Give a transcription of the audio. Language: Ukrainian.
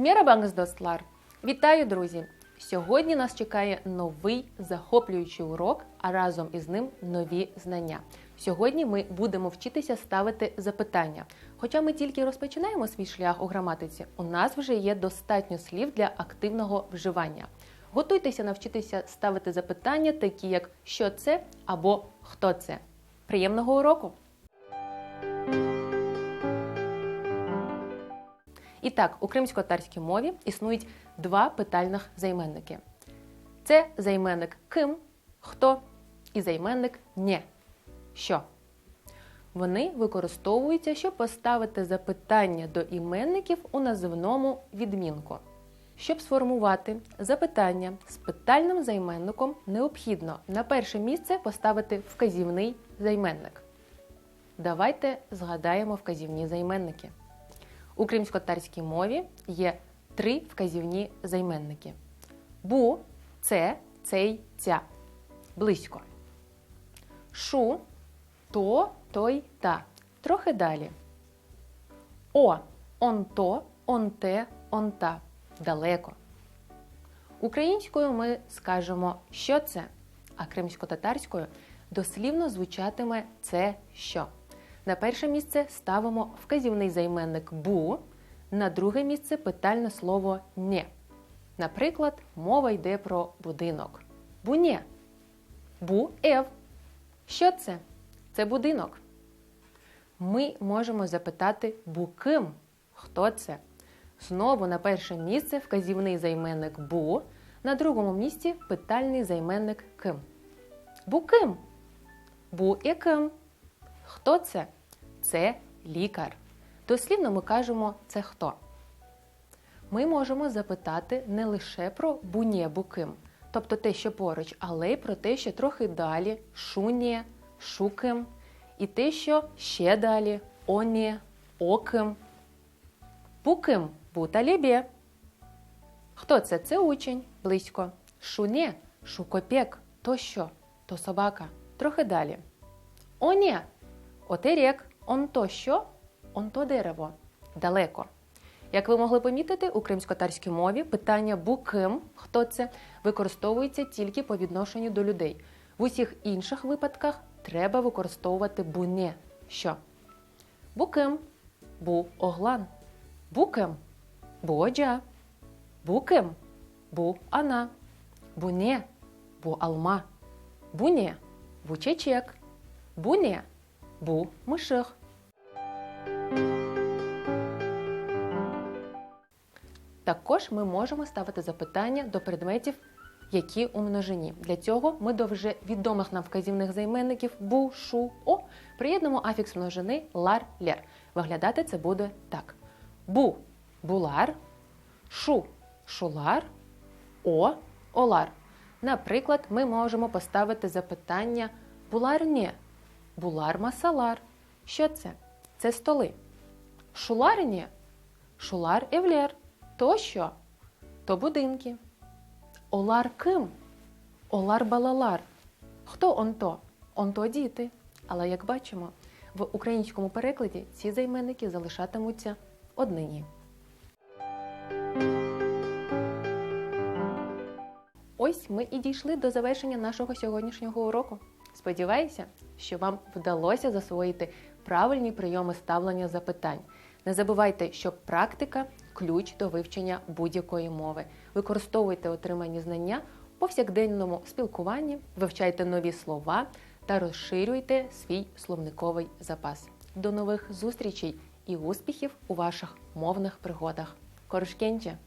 Мерабангс достлар! Вітаю, друзі! Сьогодні нас чекає новий захоплюючий урок, а разом із ним нові знання. Сьогодні ми будемо вчитися ставити запитання. Хоча ми тільки розпочинаємо свій шлях у граматиці, у нас вже є достатньо слів для активного вживання. Готуйтеся навчитися ставити запитання, такі як що це або хто це. Приємного уроку! І так, у кримсько-татарській мові існують два питальних займенники. Це займенник ким, хто і займенник «нє» – що. Вони використовуються, щоб поставити запитання до іменників у називному відмінку. Щоб сформувати запитання з питальним займенником, необхідно на перше місце поставити вказівний займенник. Давайте згадаємо вказівні займенники. У кримсько-татарській мові є три вказівні займенники: бу, це, цей, ця. Близько. Шу, то, той, та. Трохи далі. О, он то, он те, он та. Далеко. Українською ми скажемо, що це, а кримсько-татарською дослівно звучатиме це що. На перше місце ставимо вказівний займенник бу, на друге місце питальне слово «нє». Наприклад, мова йде про будинок. Бунє. Бу-ев. Що це? Це будинок. Ми можемо запитати буким. Хто це? Знову на перше місце вказівний займенник бу, на другому місці питальний займенник ким. Буким. Бу-яким. Хто це? Це лікар. Дослівно ми кажемо це хто. Ми можемо запитати не лише про бунє буким, тобто те, що поруч, але й про те, що трохи далі шунє, шуким, і те, що ще далі оні, оким. Буким буталібє. Хто це? Це учень близько. Шуне, шукопек, то що? То собака. Трохи далі. Оне, отерек, он то що? Он то дерево. Далеко. Як ви могли помітити, у кримсько-татарській мові питання буким, хто це, використовується тільки по відношенню до людей. В усіх інших випадках треба використовувати буне. Що? Буким бу оглан. Буким бу оджа. Буким бу ана. Буне бу алма. Буне бу чечек. Буне бу миших. Також ми можемо ставити запитання до предметів, які у множині. Для цього ми до вже відомих нам вказівних займенників бу, шу, о приєднуємо афікс множини лар, лер. Виглядати це буде так: бу булар, шу шулар, о олар. Наприклад, ми можемо поставити запитання буларнє, булар масалар. Що це? Це столи. Шуларнє, шулар евлер. То що? То будинки. Олар ким? Олар балалар. Хто он то? Он то діти. Але як бачимо, в українському перекладі ці займенники залишатимуться однині. Ось ми і дійшли до завершення нашого сьогоднішнього уроку. Сподіваюся, що вам вдалося засвоїти правильні прийоми ставлення запитань. Не забувайте, що практика ключ до вивчення будь-якої мови. Використовуйте отримані знання у повсякденному спілкуванні, вивчайте нові слова та розширюйте свій словниковий запас. До нових зустрічей і успіхів у ваших мовних пригодах. Корушкенче!